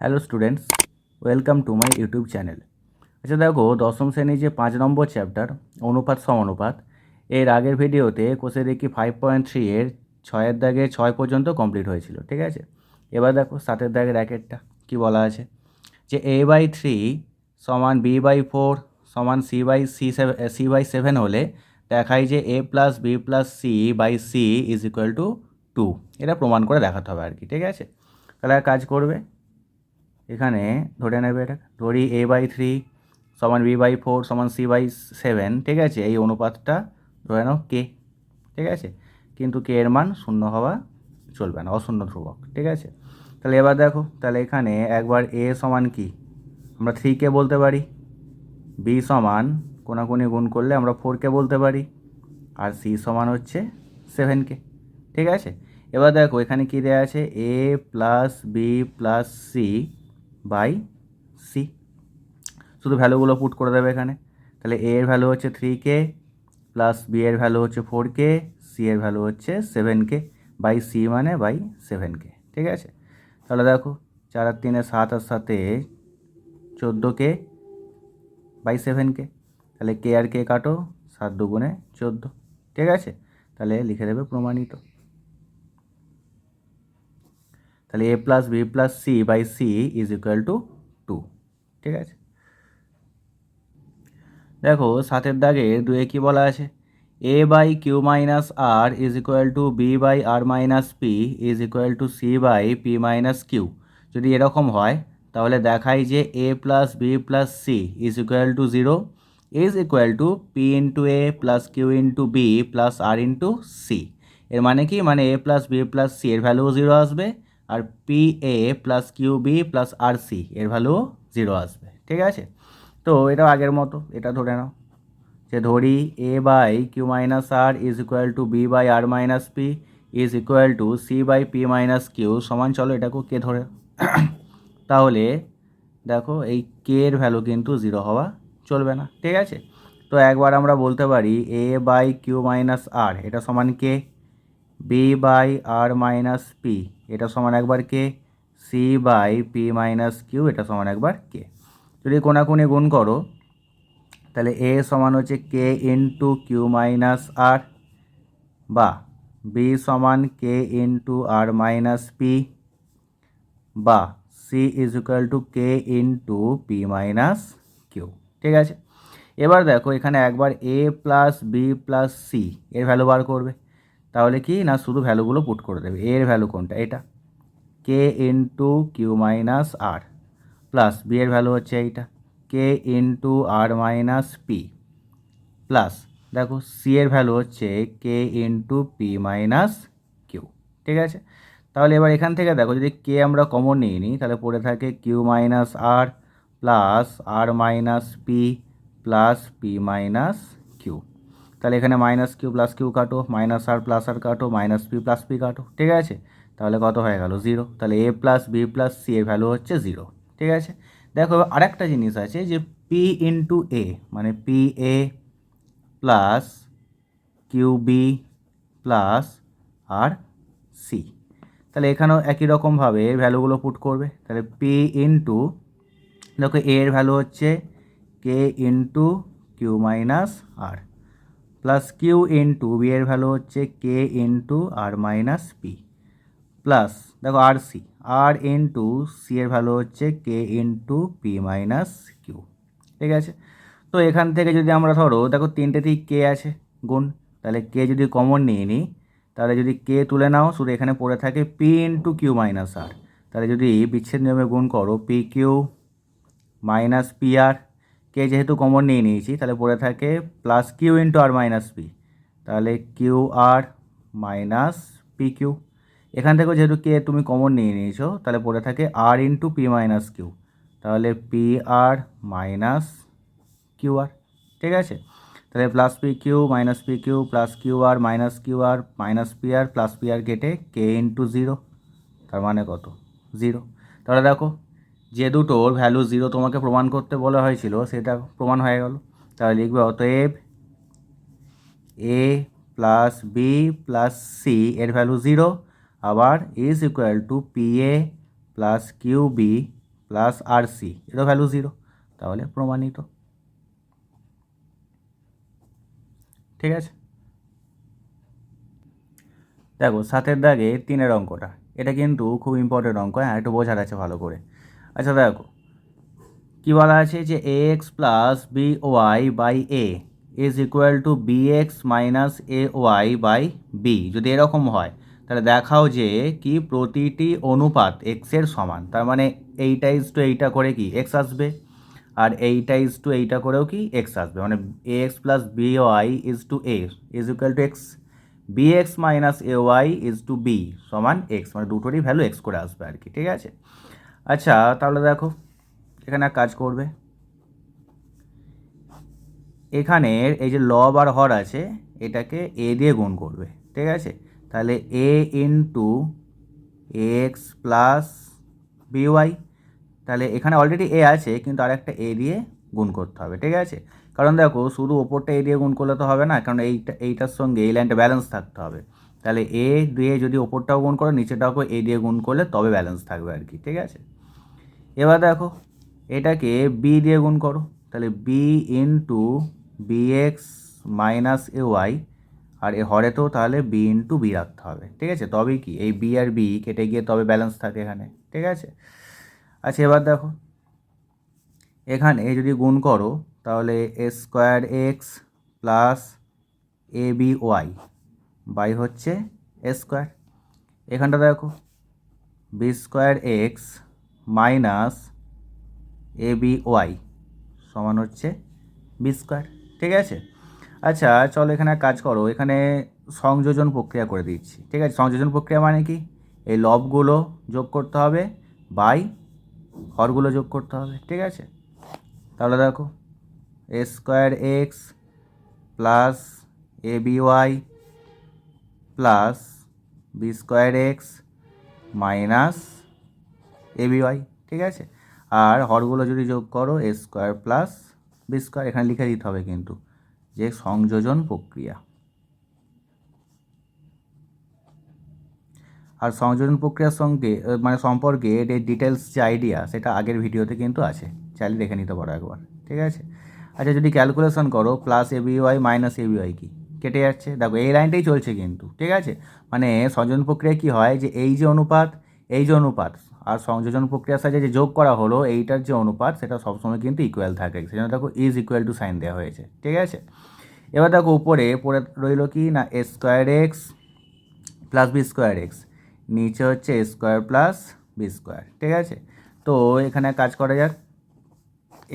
Hello students, welcome to my YouTube channel. আচ্ছা দেখো, দশম শ্রেণির যে পাঁচ নম্বর চ্যাপ্টার, অনুপাত সমানুপাত, এর আগের ভিডিওতে কোষে দেখি ফাইভ পয়েন্ট থ্রি এর ছয়ের দাগে ছয় পর্যন্ত কমপ্লিট হয়েছিল, ঠিক আছে? এবার দেখো সাতের দাগের র্যাকেটটা কি বলা আছে? যে এ বাই থ্রি সমান বি বাই ফোর সমান C by C seven C by seven হলে দেখায় যে A plus B plus C by C is equal to two এটা প্রমাণ করে দেখাতে হবে আর কি, ঠিক আছে? তাহলে কাজ করবে এখানে ধরে নেবে এটা, ধরি এ বাই থ্রি সমান বি বাই ফোর সমান সি বাই সেভেন ঠিক আছে? এই অনুপাতটা ধরে নাও কে ঠিক আছে? কিন্তু কে এর মান শূন্য হওয়া চলবে না, অশূন্য ধ্রুবক, ঠিক আছে? তাহলে এবার দেখো, তাহলে এখানে একবার এ সমান কি? আমরা থ্রিকে বলতে পারি। বি সমান কোনাকুনি গুণ করলে আমরা ফোরকে বলতে পারি। আর সি সমান হচ্ছে সেভেনকে ঠিক আছে? এবার দেখো, এখানে কী দেওয়া আছে? A plus B plus C by C. শুধু ভ্যালুগুলো পুট করে দেবে এখানে। তাহলে এ এর ভ্যালু হচ্ছে থ্রি কে প্লাস বি এর ভ্যালু হচ্ছে ফোর কে সি এর ভ্যালু হচ্ছে সেভেন কে বাই সি মানে বাই সেভেন কে ঠিক আছে? তাহলে দেখো, চার আর তিনে সাত আর সাথে চোদ্দ কে বাই সেভেন কে তাহলে কে আর কে কাটো, সাত দুগুণে চোদ্দ, ঠিক আছে? তাহলে লিখে দেবে প্রমাণিত। তাহলে A plus B plus C by C is equal to two ঠিক আছে? দেখো, সাতের দাগে দুয়ে কি বলা আছে? A by Q minus R is equal to B by R minus P is equal to C by P minus Q যদি এরকম হয়, তাহলে দেখাই যে A plus B plus C is equal to zero is equal to P into A plus Q into B plus R into C এর মানে কি? মানে A plus B plus C এর ভ্যালুও জিরো আসবে। আর P A plus Q B plus R C এর ভ্যালুও zero আসবে, ঠিক আছে? তো এটাও আগের মতো, এটা ধরে নাও। যে ধরি A by Q minus R is equal to B by R minus P is equal to C by P minus Q সমান, চলো এটাকেও কে ধরে। তাহলে দেখো এই কে এর ভ্যালু কিন্তু জিরো হওয়া চলবে না, ঠিক আছে? তো একবার আমরা বলতে পারি A by Q minus R এটা সমান K B by R minus P এটা সমান একবার K? C by P minus Q এটা সমান একবার কে যদি কোনাকুনি গুণ করো, তাহলে এ সমান হচ্ছে K into Q minus R বা বি সমান K into R minus P বা C is equal to K into P minus Q ঠিক আছে? এবার দেখো, এখানে একবার A plus B plus C এর ভ্যালু বার করবে। তাহলে কি? না, শুধু ভ্যালুগুলো পুট করে দেবে। এর ভ্যালু কোনটা? এটা। K into Q minus R plus B এর ভ্যালু হচ্ছে এইটা। K into R minus P plus দেখো সি এর ভ্যালু হচ্ছে K into P minus Q ঠিক আছে? তাহলে এবার এখান থেকে দেখো, যদি কে আমরা কমন নিয়ে নিই, তাহলে পড়ে থাকে Q minus R plus R minus P plus P minus তাহলে এখানে মাইনাস কিউ প্লাস কিউ কাটো মাইনাস আর প্লাস আর কাটো মাইনাস পি প্লাস পি কাটো, ঠিক আছে? তাহলে কত হয়ে গেল? জিরো তাহলে A plus B plus C এর ভ্যালু হচ্ছে জিরো ঠিক আছে? দেখো আরেকটা জিনিস আছে যে পি ইন্টু এ মানে P A plus Q B plus R C তাহলে এখানেও একই রকমভাবে ভ্যালুগুলো পুট করবে। তাহলে পি ইন্টু দেখো এ এর ভ্যালু হচ্ছে K into Q minus R plus Q into B এর ভ্যালু হচ্ছে K into R minus P plus, দেখো R C, R into C এর ভ্যালু হচ্ছে K into P minus Q. ঠিক আছে? তো এখান থেকে যদি আমরা ধরো, দেখো তিনটেতেই কে আছে, গুণ, তাহলে কে যদি কমন নিয়ে নিই, তাহলে যদি কে তুলে নাও, শুধু এখানে পড়ে থাকে P into Q minus R. তাহলে যদি বিচ্ছেদ নিয়মে গুণ করো, P Q minus P R K যেহেতু কমন নিয়ে নিয়েছি, তাহলে পড়ে থাকে plus Q into R minus P তাহলে Q R minus P Q এখান থেকেও যেহেতু কে তুমি কমন নিয়ে নিয়েছো, তাহলে পড়ে থাকে R into P minus Q তাহলে P R minus Q R ঠিক আছে? তাহলে plus P Q minus P Q plus Q R minus Q R minus P R plus P R কেটে কে ইন্টু জিরো তার মানে কত? Zero তাহলে দেখো যে দুটোর ভ্যালু জিরো তোমাকে প্রমাণ করতে বলা হয়েছিল, সেটা প্রমাণ হয়ে গেল। তাহলে লিখবে অতএব A plus B plus C এর ভ্যালু জিরো আবার is equal to P A plus Q B plus R C এরও ভ্যালু জিরো তাহলে প্রমাণিত। ঠিক আছে? দেখো, সাতের দাগে তিনের অঙ্কটা, এটা কিন্তু খুব ইম্পর্টেন্ট অঙ্ক হ্যাঁ একটু বোঝার আছে ভালো করে। আচ্ছা দেখো। কী বলা আছে যে A X plus B Y by A is equal to B X minus A Y by B যদি এরকম হয়, তাহলে দেখাও যে কি প্রতিটি অনুপাত এক্সের সমান। তার মানে এইটা ইজ টু এইটা করে কি এক্স আসবে, আর এইটা ইজ টু এইটা করেও কি এক্স আসবে। মানে A X plus B Y is to A is equal to X B X minus A Y is to B সমান এক্স মানে দুটোরই ভ্যালু এক্স করে আসবে আর কি, ঠিক আছে? আচ্ছা তাহলে দেখো, এখানে এক কাজ করবে। এখানের এই যে লব আর হর আছে, এটাকে এ দিয়ে গুণ করবে, ঠিক আছে? তাহলে A into X plus B Y তাহলে এখানে অলরেডি এ আছে, কিন্তু আর একটা এ দিয়ে গুণ করতে হবে, ঠিক আছে? কারণ দেখো, শুধু ওপরটা এ দিয়ে গুণ করলে তো হবে না, কারণ এইটা, এইটার সঙ্গে এই লাইনটা ব্যালেন্স থাকতে হবে। তাহলে এ দিয়ে যদি ওপরটাও গুণ করো নিচেটাকেও এ দিয়ে গুণ করলে তবে ব্যালেন্স থাকবে আর কি, ঠিক আছে? এবার দেখো, এটাকে বি দিয়ে গুণ করো। তাহলে B into B X minus A Y R A হরে তো তাহলে বি ইন্টু বি রাখতে হবে। ঠিক আছে? তবে কি? এই বি আর বি কেটে গিয়ে তবে ব্যালেন্স থাকে এখানে। ঠিক আছে? আচ্ছা এবার দেখো, এখানে যদি গুণ করো, তাহলে A square X plus A B Y by হচ্ছে এ স্কোয়ার এখানটা দেখো B square X minus A B Y সমান হচ্ছে বি স্কোয়ার, ঠিক আছে? আচ্ছা চলো এখানে কাজ করো, এখানে সংযোজন প্রক্রিয়া করে দিচ্ছি, ঠিক আছে? সংযোজন প্রক্রিয়া মানে কি? এই লবগুলো যোগ করতে হবে, বাই হরগুলো যোগ করতে হবে, ঠিক আছে? তাহলে দেখো, A square X plus A B Y plus B square X minus A B Y ঠিক আছে? আর হরগুলো যদি যোগ করো A square plus B square এখানে লিখে দিতে হবে কিন্তু, যে সংযোজন প্রক্রিয়া। আর সংযোজন প্রক্রিয়ার সঙ্গে মানে সম্পর্কে এর ডিটেলস যে আইডিয়া সেটা আগের ভিডিওতে কিন্তু আছে। চাইলে দেখে নিতে পারো একবার, ঠিক আছে? আচ্ছা যদি ক্যালকুলেশন করো plus A Y minus A Y কি? কেটে যাচ্ছে। দেখো, এই লাইনটাই চলছে কিন্তু, ঠিক আছে? মানে সংযোজন প্রক্রিয়া কি হয়? যে এই যে অনুপাত, এই যে অনুপাত আর সংযোজন প্রক্রিয়ার সাথে যে যোগ করা হলো, এইটার যে অনুপাত, সেটা সবসময় কিন্তু ইকুয়াল থাকে। সেজন্য দেখো ইজ ইকুয়াল টু সাইন দেওয়া হয়েছে। ঠিক আছে? এবার দেখো উপরে, পড়ে রইল কি? না A square X plus B square X নিচে হচ্ছে A square plus B square ঠিক আছে? তো এখানে কাজ করা যাক।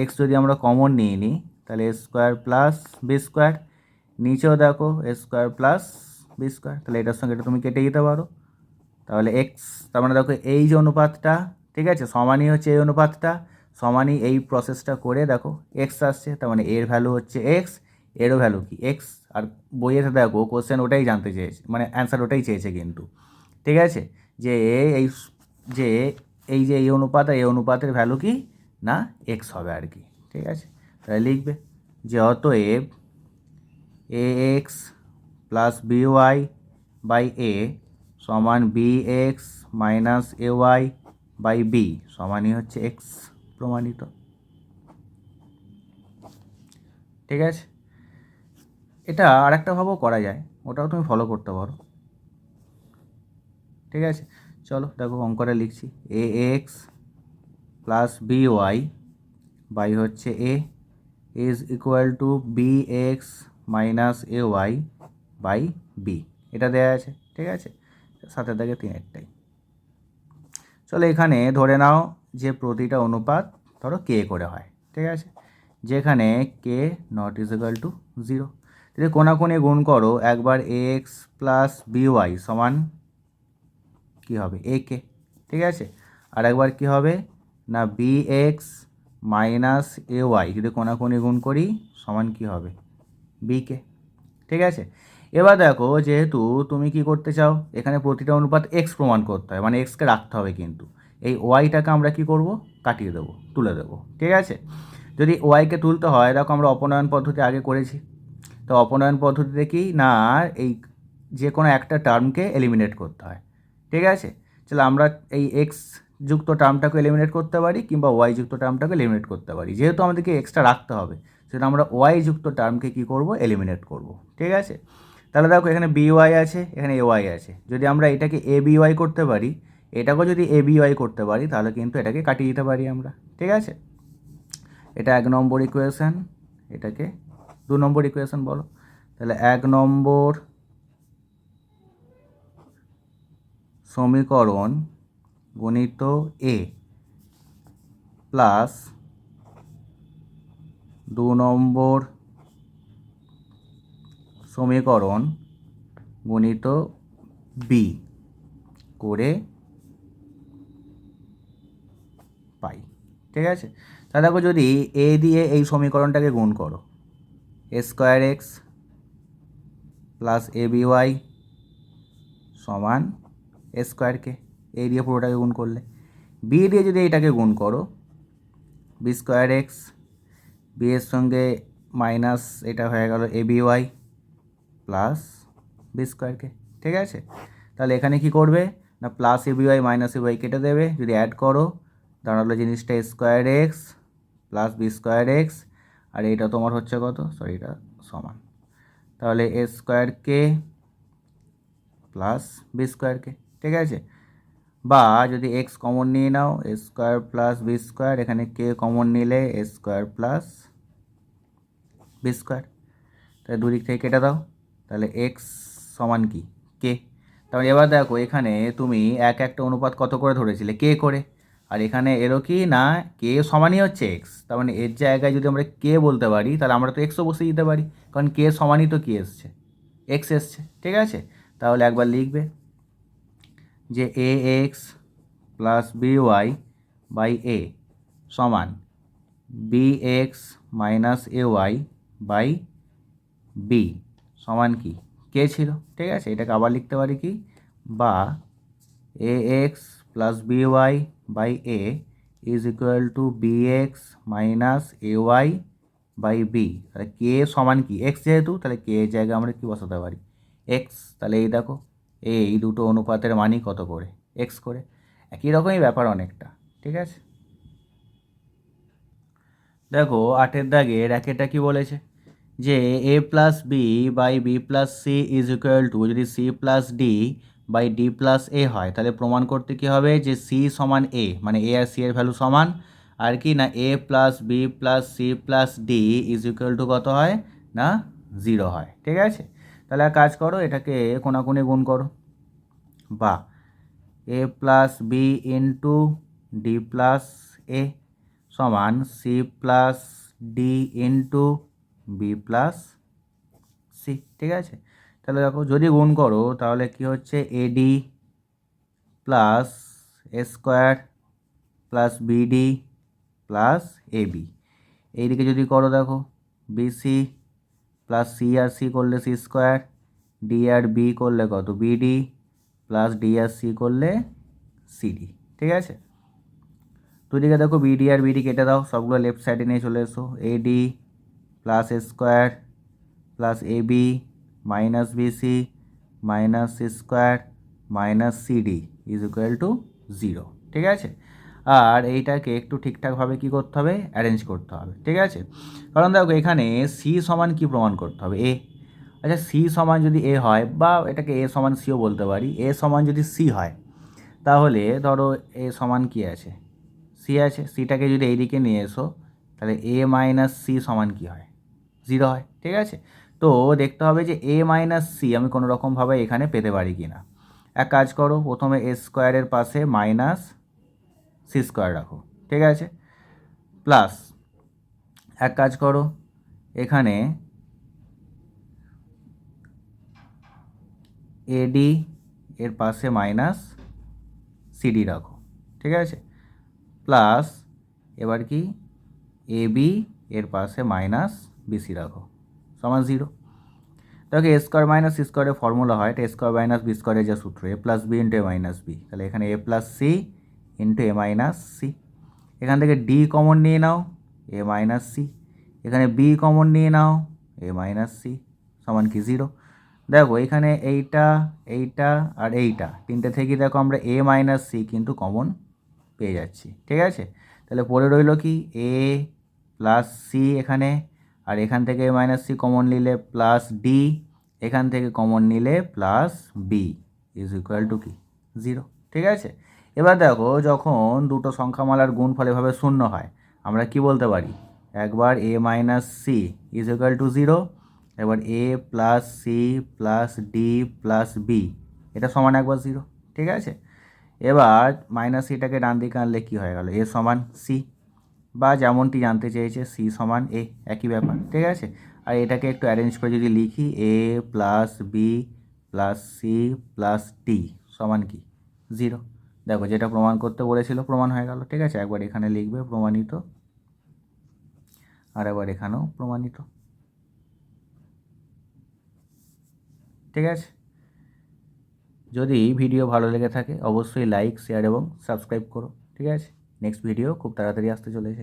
এক্স যদি আমরা কমন নিয়ে নিই, তাহলে A square plus B square নিচেও দেখো A square plus B square তাহলে এটার সঙ্গে এটা তুমি কেটে দিতে পারো। তাহলে এক্স তার মানে দেখো এই যে অনুপাতটা, ঠিক আছে? সমানই হচ্ছে এই অনুপাতটা, সমানই এই প্রসেসটা করে দেখো এক্স আসছে, তার মানে এর ভ্যালু হচ্ছে এক্স এরও ভ্যালু কি? এক্স আর বইয়েতে দেখো কোশ্চেন ওটাই জানতে চেয়েছে মানে অ্যান্সার ওটাই চেয়েছে কিন্তু, ঠিক আছে? যে এই যে এই যে এই অনুপাত, এই অনুপাতের ভ্যালু কি? না এক্স হবে আর কি, ঠিক আছে? তাহলে লিখবে যে অতএব A X plus B Y by A সমান B X minus A Y by B সমানই হচ্ছে এক্স প্রমাণিত। ঠিক আছে? এটা আর ভাবেও করা যায়, ওটাও তুমি ফলো করতে পারো। ঠিক আছে? চলো, দেখো অঙ্কটা লিখছি। A x plus b y by হচ্ছে a is equal to b x minus a y by b এটা দেওয়া আছে, ঠিক আছে? সাথে থাকে তিনেরটাই চলো এখানে ধরে নাও যে প্রতিটা অনুপাত ধরো কে করে হয়, ঠিক আছে? যেখানে k not is equal to zero যদি কোনাকুনি গুণ করো, একবার এক্স প্লাস বি ওয়াই সমান কী হবে? এ কে ঠিক আছে? আর একবার কী হবে? না b x minus a y যদি কোনাকুনি গুণ করি, সমান কী হবে? বি কে ঠিক আছে? এবার দেখো যেহেতু তুমি কি করতে চাও? এখানে প্রতিটা অনুপাত এক্স প্রমাণ করতে হয় মানে এক্সকে রাখতে হবে কিন্তু। এই ওয়াইটাকে আমরা কি করব? কাটিয়ে দেবো, তুলে দেবো, ঠিক আছে? যদি ওয়াইকে তুলতে হয়, দেখো আমরা অপনয়ন পদ্ধতি আগে করেছি। তো অপনয়ন পদ্ধতিতে কি? না, এই যে কোনো একটা টার্মকে এলিমিনেট করতে হয়, ঠিক আছে? চলো আমরা এই এক্স যুক্ত টার্মটাকে এলিমিনেট করতে পারি, কিংবা ওয়াই যুক্ত টার্মটাকে এলিমিনেট করতে পারি। যেহেতু আমাদেরকে এক্সট্রা রাখতে হবে সেটা আমরা ওয়াই যুক্ত টার্মকে কী করব? এলিমিনেট করব, ঠিক আছে? তাহলে দেখো এখানে বি ওয়াই আছে, এখানে এ ওয়াই আছে। যদি আমরা এটাকে এ বি ওয়াই করতে পারি, এটাকেও যদি এ বি ওয়াই করতে পারি, তাহলে কিন্তু এটাকে কাটিয়ে দিতে পারি আমরা, ঠিক আছে? এটা এক নম্বর ইকুয়েশান এটাকে দু নম্বর ইকুয়েশান বলো। তাহলে এক নম্বর সমীকরণ গণিত এ প্লাস দু নম্বর সমীকরণ গণিত বি করে পাই। ঠিক আছে? তাহলে দেখো যদি এ দিয়ে এই সমীকরণটাকে গুণ করো a square x plus a b y সমান এ স্কোয়ারকে এ দিয়ে পুরোটাকে গুণ করলে। বি দিয়ে যদি এইটাকে গুণ করো বি স্কোয়ার এক্স বি এর সঙ্গে মাইনাস এটা হয়ে গেল a b y plus b স্কোয়ারকে ঠিক আছে? তাহলে এখানে কি করবে? না plus a b y minus a কেটে দেবে। যদি অ্যাড করো, দাঁড়াল জিনিসটা square x plus b square x আর এটা তোমার হচ্ছে কত? সরি এটা সমান। তাহলে এ স্কোয়ারকে প্লাস বি স্কোয়ারকে ঠিক আছে? বা যদি এক্স কমন নিয়ে নাও a square plus b square এখানে কে কমন নিলে a square plus b square তাহলে দুদিক থেকে কেটে দাও। তাহলে এক্স সমান কি? কে তাহলে এবার দেখো, এখানে তুমি এক একটা অনুপাত কত করে ধরেছিলে? কে করে। আর এখানে এরও কি? না কে সমানই হচ্ছে এক্স তার মানে এর জায়গায় যদি আমরা কে বলতে পারি, তাহলে আমরা তো এক্সও বসে দিতে পারি। কারণ কে সমানই তো কি এসছে? এক্স এসছে, ঠিক আছে? তাহলে একবার লিখবে যে a x plus b y by a সমান b x minus a y by b সমান কি? কে ছিল? ঠিক আছে, এটাকে আবার লিখতে পারি কি? বা a x plus b y by a is equal to b x minus a y by b তাহলে কে সমান কি? এক্স যেহেতু, তাহলে কে এর জায়গায় আমরা কি বসাতে পারি? এক্স তাহলে এই দেখো এই দুটো অনুপাতের মানই কত করে? এক্স করে। একই রকমই ব্যাপার অনেকটা, ঠিক আছে? দেখো, আটের দাগে র্যাকেটটা কি বলেছে? যে a plus b by b plus c is equal to যদি c plus d by d plus a হয়, তাহলে প্রমাণ করতে কী হবে? যে সি সমান এ মানে এ আর সি এর ভ্যালু সমান। আর কি না a plus b plus c plus d is equal to কত হয়? না জিরো হয়। ঠিক আছে? তাহলে এক কাজ করো, এটাকে কোনাকুনি গুণ করো। বা a plus b into d plus a সমান c plus d into b plus c, ঠিক আছে? তাহলে দেখো, যদি গুণ করো, তাহলে কি হচ্ছে? A d plus a square plus b d plus a b এইদিকে যদি করো দেখো বিসি প্লাস সি আর সি করলে সি স্কোয়ার ডি আর বি করলে কত? বিডি প্লাস ডি আর সি করলে সিডি ঠিক আছে? দুদিকে দেখো বিডি আর বিডি কেটে দাও, সবগুলো লেফট সাইডে নিয়ে চলে এসো। A d plus square plus a b minus b c minus square minus c d is equal to zero. ঠিক আছে? আর এইটাকে একটু ঠিকঠাকভাবে কী করতে হবে? অ্যারেঞ্জ করতে হবে। ঠিক আছে? কারণ দেখো এখানে সি সমান কি প্রমাণ করতে হবে? এ। আচ্ছা সি সমান যদি এ হয় বা এটাকে এ সমান সিও বলতে পারি, এ সমান যদি সি হয়, তাহলে ধরো এ সমান কি আছে? সি আছে। সিটাকে যদি এইদিকে নিয়ে এসো, তাহলে এ মাইনাস সি সমান কি হয়? জিরো হয়, ঠিক আছে? তো দেখতে হবে যে এ মাইনাস সি আমি কোনো রকমভাবে এখানে পেতে পারি কি না এক কাজ করো, প্রথমে এ স্কোয়ারের পাশে মাইনাস সি স্কোয়ার রাখো, ঠিক আছে? প্লাস এক কাজ করো, এখানে এডি এর পাশে মাইনাস সিডি রাখো, ঠিক আছে? প্লাস এবার কি? এ বি এর পাশে মাইনাস বিসি রাখো, সমান জিরো। দেখো এ স্কোয়ার মাইনাস সি স্কোয়ারের ফর্মুলা হয়, এটা স্কোয়ার মাইনাস বি স্কোয়ারের যা সূত্র, a plus b into a minus b. তাহলে এখানে a plus c into a minus c. এখান থেকে ডি কমন নিয়ে নাও, এ মাইনাস সি। এখানে বি কমন নিয়ে নাও, এ মাইনাস সি, সমান কি জিরো। দেখো এখানে এইটা এইটা আর এইটা, তিনটে থেকে দেখো আমরা এ মাইনাস সি কিন্তু কমন পেয়ে যাচ্ছি, ঠিক আছে? তাহলে পড়ে রইল কি, এ প্লাস সি এখানে আর এখান থেকে মাইনাস সি কমন নিলে প্লাস ডি এখান থেকে কমন নিলে plus b is equal to কি? জিরো ঠিক আছে? এবার দেখো, যখন দুটো সংখ্যামালার গুণফল এভাবে শূন্য হয়, আমরা কি বলতে পারি? একবার a minus c is equal to zero এবার a plus c plus d plus b এটা সমান একবার জিরো ঠিক আছে? এবার মাইনাস সিটাকে ডান দিকে আনলে কী হয়ে গেল? এ সমান সি বা যেমনটি জানতে চেয়েছে সি সমান এ, একই ব্যাপার, ঠিক আছে? আর এটাকে একটু অ্যারেঞ্জ করে যদি লিখি, a plus b plus c plus t সমান কি? জিরো। দেখো যেটা প্রমাণ করতে বলেছিল প্রমাণ হয়ে গেল, ঠিক আছে? একবার এখানে লিখবে প্রমাণিত, আর একবার এখানেও প্রমাণিত, ঠিক আছে? যদি ভিডিও ভালো লেগে থাকে, অবশ্যই লাইক শেয়ার এবং সাবস্ক্রাইব করো, ঠিক আছে? নেক্সট ভিডিও খুব তাড়াতাড়ি আসতে চলেছে।